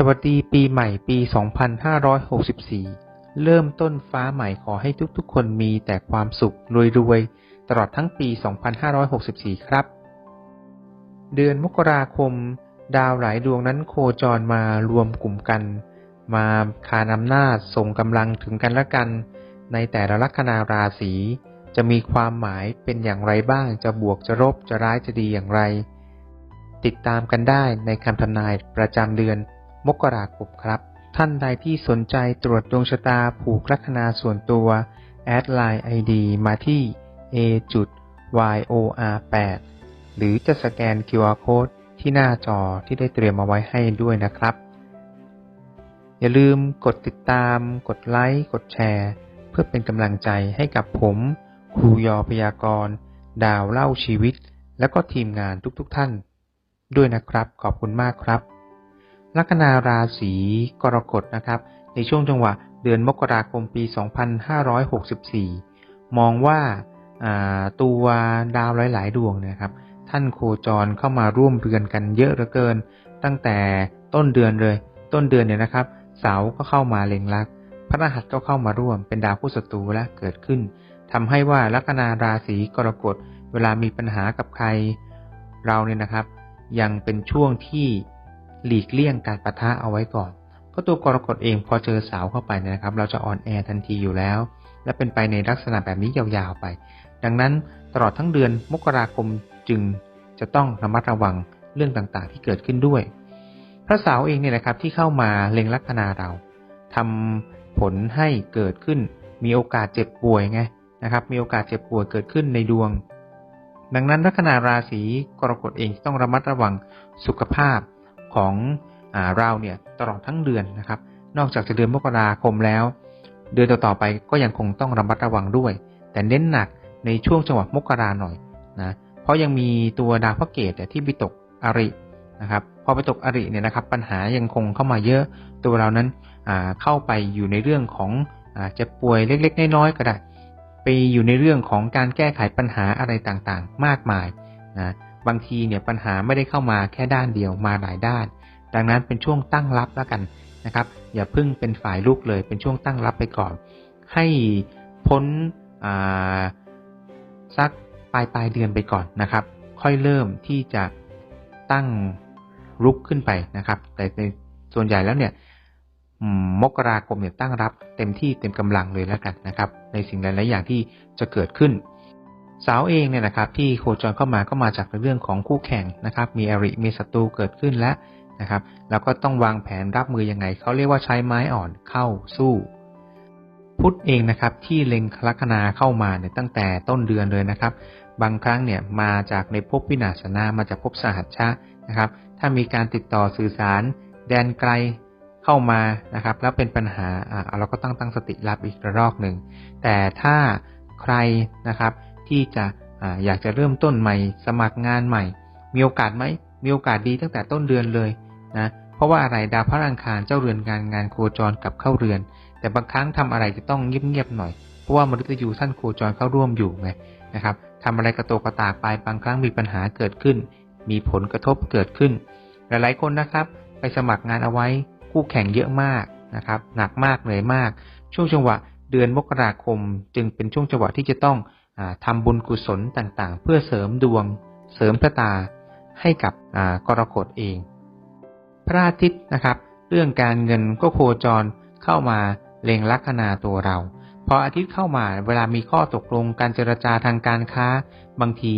สวัสดีปีใหม่ปี 2564 เริ่มต้นฟ้าใหม่ขอให้ทุกๆ คนมีแต่ความสุขรวยๆ ตลอดทั้งปี 2564 ครับ เดือนมกราคม ดาวหลายดวงนั้นโคจรมารวมกลุ่มกัน มาคานอำนาจส่งกำลังถึงกันและกัน ในแต่ละลัคนาราศีจะมีความหมายเป็นอย่างไรบ้าง จะบวกจะลบจะร้ายจะดีอย่างไร ติดตามกันได้ในคำทำนายประจำเดือน มกราคมครับ ท่านใดที่สนใจตรวจดวงชะตาผูกลัคนาส่วนตัวแอดไลน์ ID มาที่ a yor 8 หรือจะสแกน QR Code ที่หน้าจอที่ได้เตรียมมาไว้ให้ด้วยนะครับ อย่าลืมกดติดตาม กดไลค์ กดแชร์ เพื่อเป็นกำลังใจให้กับผม ครูยอพยากรณ์ ดาวเล่าชีวิต และก็ทีมงานทุกๆทท่าน ด้วยนะครับ ขอบคุณมากครับ ลัคนาราศีกรกฎนะครับ ในช่วงจังหวะเดือนมกราคมปี 2564 มองว่าาตัวดาวหลาย ๆ ดวงนะครับ ท่านโคจรเข้ามาร่วมเรือนกันเยอะเหลือเกิน ตั้งแต่ต้นเดือนเลย ต้นเดือนเนี่ยนะครับ เสาก็เข้ามาเล็งลัก พระรหัสก็เข้ามาร่วม เป็นดาวผู้ศัตรูและเกิดขึ้นทำให้ว่าลัคนาราศีกรกฎเวลามีปัญหากับใครเราเนี่ยนะครับ ยังเป็นช่วงที่ หลีกเลี่ยงการประทะเอาไว้ก่อนเพราะตัวกรกฎเองพอเจอสาวเข้าไปนะครับ เราจะอ่อนแอทันทีอยู่แล้ว และเป็นไปในลักษณะแบบนี้ยาวๆไป ดังนั้นตลอดทั้งเดือนมกราคมจึงจะต้องระมัดระวังเรื่องต่างๆ ที่เกิดขึ้นด้วย พระเสาเองเนี่ยนะครับที่เข้ามาเล็งลัคนาเราทำผลให้เกิดขึ้น มีโอกาสเจ็บป่วยไงนะครับ มีโอกาสเจ็บป่วยเกิดขึ้นในดวง ดังนั้นลัคนาราศีกรกฎเองต้องระมัดระวังสุขภาพ ของอเราเนี่ยตลอดทั้งเดือนนะครับ นอกจากจะเดือนมกราคมแล้ว เดือนต่อๆไปก็ยังคงต้องระมัดระวังด้วย แต่เน้นหนักในช่วงจังหวะมกราหน่อยนะเพราะยังมีตัวดาวพระเกตที่ไปตกอรินะครับพอไปตกอริเนี่ยนะครับ ปัญหายังคงเข้ามาเยอะตัวเรานั้นเข้าไปอยู่ในเรื่องของจะป่วยเล็กๆน้อยๆก็ได้ ไปอยู่ในเรื่องของการแก้ไขปัญหาอะไรต่างๆ มากมายนะ บางทีเนี่ยปัญหาไม่ได้เข้ามาแค่ด้านเดียวมาหลายด้าน ดังนั้นเป็นช่วงตั้งรับแล้วกันนะครับ อย่าพึ่งเป็นฝ่ายลูกเลย เป็นช่วงตั้งรับไปก่อน ให้พ้นสักปลายปลายเดือนไปก่อนนะครับ ค่อยเริ่มที่จะตั้งรุกขึ้นไปนะครับ แต่ในส่วนใหญ่แล้วเนี่ยมกราคมเนี่ยตั้งรับเต็มที่เต็มกำลังเลยแล้วกันนะครับ ในสิ่งหลายๆอย่างที่จะเกิดขึ้น สาวเองเนี่ยนะครับที่โคจรเข้ามาก็มาจากเรื่องของคู่แข่งนะครับ มีอริมีศัตรูเกิดขึ้นแล้วนะครับ แล้วก็ต้องวางแผนรับมือยังไงเขาเรียกว่าใช้ไม้อ่อนเข้าสู้ พุทธเองนะครับที่เล็งลัคนาเข้ามาเนี่ยตั้งแต่ต้นเดือนเลยนะครับ บางครั้งเนี่ยมาจากในภพวินาศนามาจากภพสหัชชะนะครับ ถ้ามีการติดต่อสื่อสาร แดนไกลเข้ามานะครับ แล้วเป็นปัญหาอ่าเราก็ต้องตั้งสติรับอีกระลอกหนึ่งแต่ถ้าใครนะครับ ที่จะออยากจะเริ่มต้นใหม่ สมัครงานใหม่ มีโอกาสไหมมีโอกาสดีตั้งแต่ต้นเดือนเลยนะเพราะว่าอะไรดาวพระอังคารเจ้าเรือนงานงานโคจรกับเข้าเรือน แต่บางครั้งทำอะไรจะต้องเงียบๆหน่อยเพราะว่ามฤตยูท่านโคจรเข้าร่วมอยู่ไงนะครับทำอะไรกระโตกกระตากไปบางครั้งมีปัญหาเกิดขึ้น มีผลกระทบเกิดขึ้น หลายๆคนนะครับ ไปสมัครงานเอาไว้คู่แข่งเยอะมากนะครับหนักมากเลยมาก ช่วงจังหวะเดือนมกราคม จึงเป็นช่วงจังหวะที่จะต้อง ทำบุญกุศลต่างๆ เพื่อเสริมดวง เสริมพระตาให้กับกรกฎเอง พระอาทิตย์นะครับ เรื่องการเงินก็โคจรเข้ามาเล็งลัคนาตัวเรา พออาทิตย์เข้ามาเวลามีข้อตกลงการเจรจาทางการค้า บางที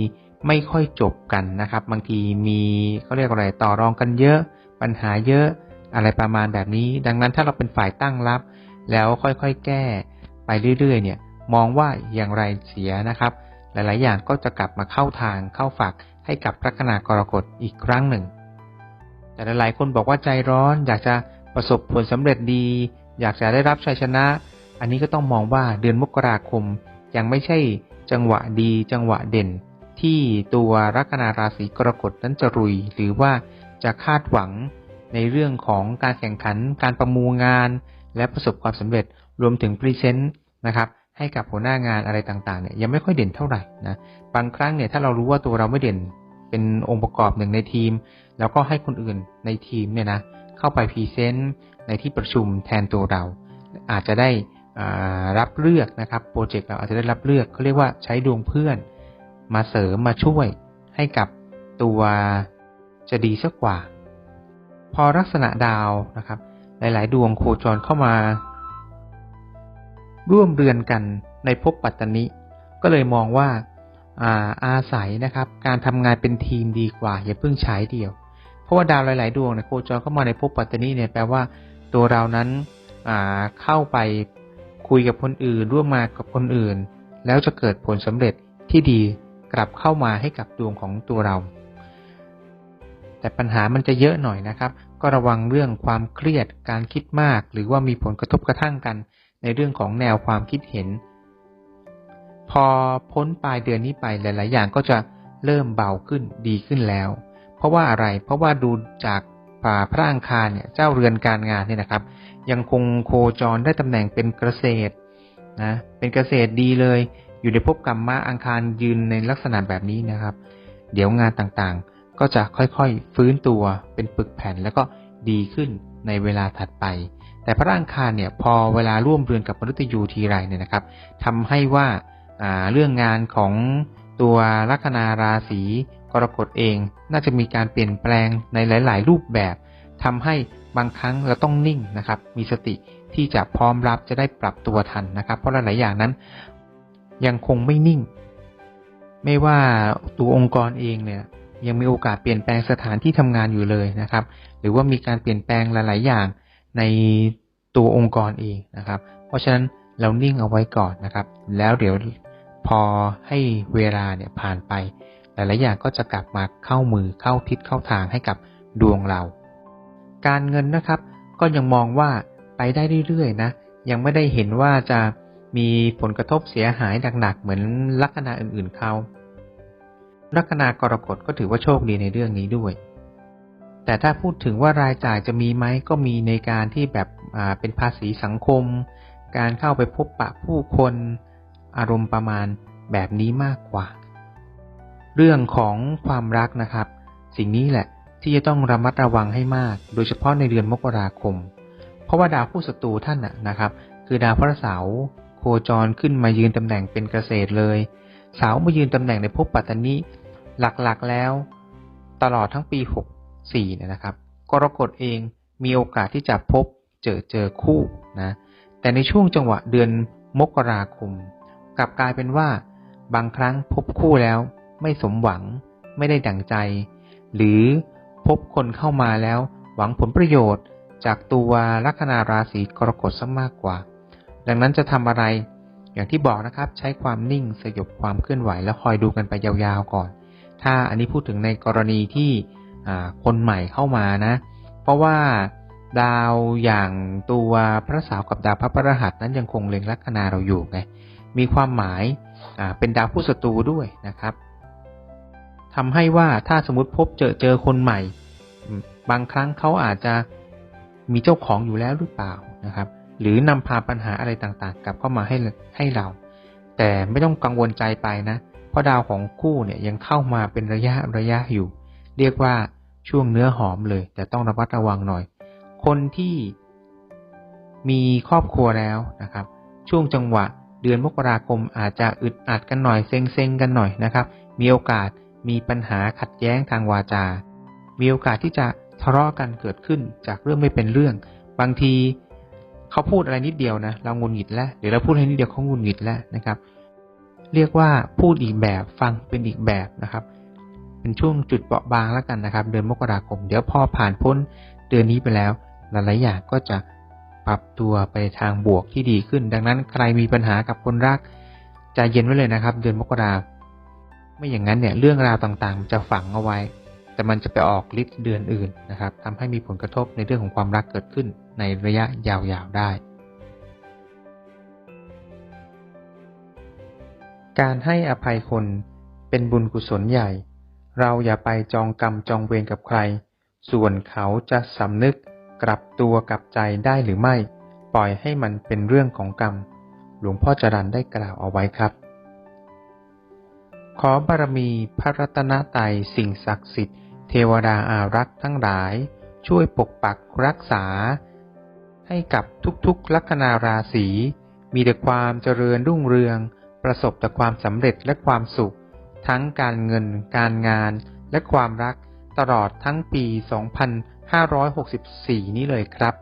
ไม่ค่อยจบกันนะครับ บางทีมีเขาเรียกอะไรต่อรองกันเยอะ ปัญหาเยอะอะไรประมาณแบบนี้ ดังนั้นถ้าเราเป็นฝ่ายตั้งรับ แล้วค่อยๆแก้ไปเรื่อยๆ เนี่ย มองว่าอย่างไรเสียนะครับ หลาย ๆ อย่างก็จะกลับมาเข้าทางเข้าฝักให้กับลัคนากรกฎอีกครั้งหนึ่ง แต่หลายๆคนบอกว่าใจร้อน อยากจะประสบผลสำเร็จดี อยากจะได้รับชัยชนะ อันนี้ก็ต้องมองว่าเดือนมกราคมยังไม่ใช่จังหวะดีจังหวะเด่น ที่ตัวลัคนาราศีกรกฎนั้นจะรุย หรือว่าจะคาดหวังในเรื่องของการแข่งขันการประมูลงาน และประสบความสำเร็จรวมถึงพรีเซนต์นะครับ ให้กับหัวหน้างานอะไรต่างๆเนี่ยยังไม่ค่อยเด่นเท่าไหร่นะบางครั้งเนี่ยถ้าเรารู้ว่าตัวเราไม่เด่นเป็นองค์ประกอบหนึ่งในทีม แล้วก็ให้คนอื่นในทีมเนี่ยนะเข้าไปพรีเซนต์ในที่ประชุมแทนตัวเรา อาจจะได้อ่ารับเลือกนะครับโปรเจกต์เราอาจจะได้รับเลือกเขาเรียกว่าใช้ดวงเพื่อน มาเสริมมาช่วยให้กับตัวจะดีสักกว่า พอลักษณะดาวนะครับ หลาย ๆ ดวงโคจรเข้ามา ร่วมเรือนกันในภพปัตตนิ ก็เลยมองว่าอาอาศัยนะครับ การทำงานเป็นทีมดีกว่า อย่าเพิ่งใช้เดียว เพราะว่าดาวหลาย ๆ ดวงเนี่ยโคจรเข้ามาในภพปัตตนิเนี่ยแปลว่าตัวเรานั้นเข้าไปคุยกับคนอื่น ร่วมมากับคนอื่น แล้วจะเกิดผลสำเร็จที่ดีกลับเข้ามาให้กับดวงของตัวเรา แต่ปัญหามันจะเยอะหน่อยนะครับ ก็ระวังเรื่องความเครียดการคิดมาก หรือว่ามีผลกระทบกระทั่งกัน ในเรื่องของแนวความคิดเห็น พอพ้นปลายเดือนนี้ไปหลาย ๆ อย่างก็จะเริ่มเบาขึ้นดีขึ้นแล้ว เพราะว่าอะไรเพราะว่าดูจากป่าพระอังคารเนี่ยเจ้าเรือนการงานเนี่ยนะครับ ยังคงโคจรได้ตำแหน่งเป็นเกษตรนะเป็นเกษตรดีเลย อยู่ในภพกรรมะอังคารยืนในลักษณะแบบนี้นะครับ เดี๋ยวงานต่างๆ ก็จะค่อยๆฟื้นตัวเป็นปึกแผ่นแล้วก็ดีขึ้นในเวลาถัดไป แต่พระอังคารเนี่ยพอเวลาร่วมเรือนกับมนุษย์ยูทีไรเนี่ยนะครับทำให้ว่าาเรื่องงานของตัวลัคนาราศีกรกฎเอง น่าจะมีการเปลี่ยนแปลงในหลาย ๆ รูปแบบทำให้บางครั้งเราต้องนิ่งนะครับ มีสติที่จะพร้อมรับจะได้ปรับตัวทันนะครับ เพราะหลาย ๆ อย่างนั้น ยังคงไม่นิ่ง ไม่ว่าตัวองค์กรเองเนี่ยยังมีโอกาสเปลี่ยนแปลงสถานที่ทำงานอยู่เลยนะครับ หรือว่ามีการเปลี่ยนแปลงหลาย ๆ อย่าง ในตัวองค์กรเองนะครับ เพราะฉะนั้นเรานิ่งเอาไว้ก่อนนะครับ แล้วเดี๋ยวพอให้เวลาเนี่ยผ่านไป หลายๆอย่างก็จะกลับมาเข้ามือเข้าทิศเข้าทางให้กับดวงเรา การเงินนะครับ ก็ยังมองว่าไปได้เรื่อยๆนะยังไม่ได้เห็นว่าจะมีผลกระทบเสียหายหนักๆเหมือนลัคนาอื่นๆเขาลัคนากรกฎก็ถือว่าโชคดีในเรื่องนี้ด้วย แต่ถ้าพูดถึงว่ารายจ่ายจะมีไหมก็มีในการที่แบบเป็นภาษีสังคม การเข้าไปพบปะผู้คนอารมณ์ประมาณแบบนี้มากกว่า เรื่องของความรักนะครับ สิ่งนี้แหละที่จะต้องระมัดระวังให้มาก โดยเฉพาะในเดือนมกราคม เพราะว่าดาวผู้ศัตรูท่านนะนะครับ คือดาวพระเสาร์โคจรขึ้นมายืนตำแหน่งเป็นเกษตรเลย เสามายืนตำแหน่งในภพปัตตานีหลักๆแล้ว ตลอดทั้งปี 64เนี่ยนะครับ กรกฎเองมีโอกาสที่จะพบเจอเจอคู่นะ แต่ในช่วงจังหวะเดือนมกราคม กลับกลายเป็นว่า บางครั้งพบคู่แล้ว ไม่สมหวัง ไม่ได้ดั่งใจ หรือพบคนเข้ามาแล้ว หวังผลประโยชน์ จากตัวลัคนาราศีกรกฎซะมากกว่า ดังนั้นจะทำอะไร อย่างที่บอกนะครับ ใช้ความนิ่งสยบความเคลื่อนไหวแล้วคอยดูกันไปยาวๆก่อน ถ้าอันนี้พูดถึงในกรณีที่ คนใหม่เข้ามานะ เพราะว่าดาวอย่างตัวพระสาวกับดาวพระพระหัสนั้นยังคงเล็งลัคนาเราอยู่ไง มีความหมายเป็นดาวผู้ศัตรูด้วยนะครับทำให้ว่าถ้าสมมติพบเจอเจอคนใหม่ บางครั้งเขาอาจจะมีเจ้าของอยู่แล้วหรือเปล่านะครับ หรือนำพาปัญหาอะไรต่างๆ กลับเข้ามาให้ให้เรา แต่ไม่ต้องกังวลใจไปนะ เพราะดาวของคู่เนี่ยยังเข้ามาเป็นระยะระยะอยู่ เรียกว่าช่วงเนื้อหอมเลย แต่ต้องระมัดระวังหน่อย คนที่มีครอบครัวแล้วนะครับ ช่วงจังหวะเดือนมกราคมอาจจะอึดอัดกันหน่อยเซ็งๆกันหน่อยนะครับ มีโอกาสมีปัญหาขัดแย้งทางวาจา มีโอกาสที่จะทะเลาะกันเกิดขึ้นจากเรื่องไม่เป็นเรื่อง บางทีเขาพูดอะไรนิดเดียวนะเรางุนหงิดแล้วหรือเราพูดให้นิดเดียวเขางุนหงิดแล้วนะครับ เรียกว่าพูดอีกแบบฟังเป็นอีกแบบนะครับ เป็นช่วงจุดเปราะบางแล้วกันนะครับ เดือนมกราคม เดี๋ยวพอผ่านพ้นเดือนนี้ไปแล้ว หลายๆอย่างก็จะปรับตัวไปทางบวกที่ดีขึ้น ดังนั้นใครมีปัญหากับคนรักใจเย็นไว้เลยนะครับ เดือนมกราไม่อย่างนั้นเนี่ยเรื่องราวต่างๆ จะฝังเอาไว้ แต่มันจะไปออกฤทธิ์เดือนอื่นนะครับทำให้มีผลกระทบในเรื่องของความรักเกิดขึ้นในระยะยาวๆได้ การให้อภัยคนเป็นบุญกุศลใหญ่ เราอย่าไปจองกรรมจองเวรกับใคร ส่วนเขาจะสำนึกกลับตัวกลับใจได้หรือไม่ ปล่อยให้มันเป็นเรื่องของกรรม หลวงพ่อจรันได้กล่าวเอาไว้ครับ ขอบารมีพระรัตนตรัยสิ่งศักดิ์สิทธิ์ เทวดาอารักษ์ทั้งหลาย ช่วยปกปักรักษา ให้กับทุกๆลัคนาราศีมีแต่ความเจริญรุ่งเรือง ประสบแต่ความสำเร็จและความสุข ทั้งการเงิน การงาน และความรักตลอดทั้งปี 2564 นี้เลยครับ